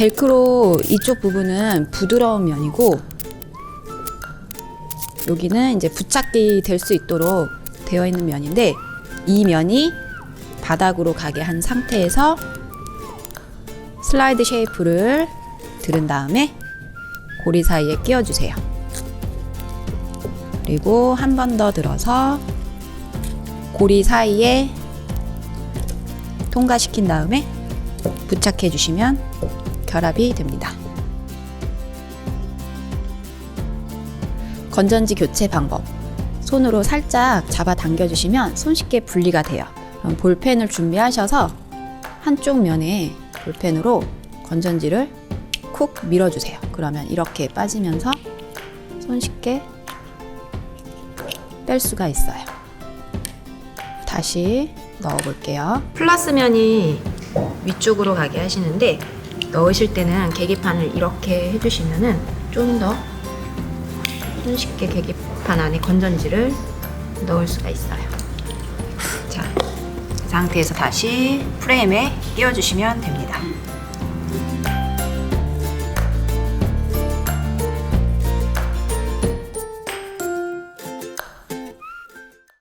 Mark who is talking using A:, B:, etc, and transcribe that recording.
A: 벨크로 이쪽 부분은 부드러운 면이고 여기는 이제 부착이 될 수 있도록 되어 있는 면인데 이 면이 바닥으로 가게 한 상태에서 슬라이드 쉐이프를 들은 다음에 고리 사이에 끼워주세요. 그리고 한 번 더 들어서 고리 사이에 통과시킨 다음에 부착해 주시면 결합이 됩니다. 건전지 교체 방법. 손으로 살짝 잡아 당겨 주시면 손쉽게 분리가 돼요. 그럼 볼펜을 준비하셔서 한쪽 면에 볼펜으로 건전지를 쿡 밀어주세요. 그러면 이렇게 빠지면서 손쉽게 뺄 수가 있어요. 다시 넣어 볼게요. 플러스 면이 위쪽으로 가게 하시는데 넣으실 때는 계기판을 이렇게 해주시면은 좀 더 손쉽게 계기판 안에 건전지를 넣을 수가 있어요. 자, 이 상태에서 다시 프레임에 끼워주시면 됩니다.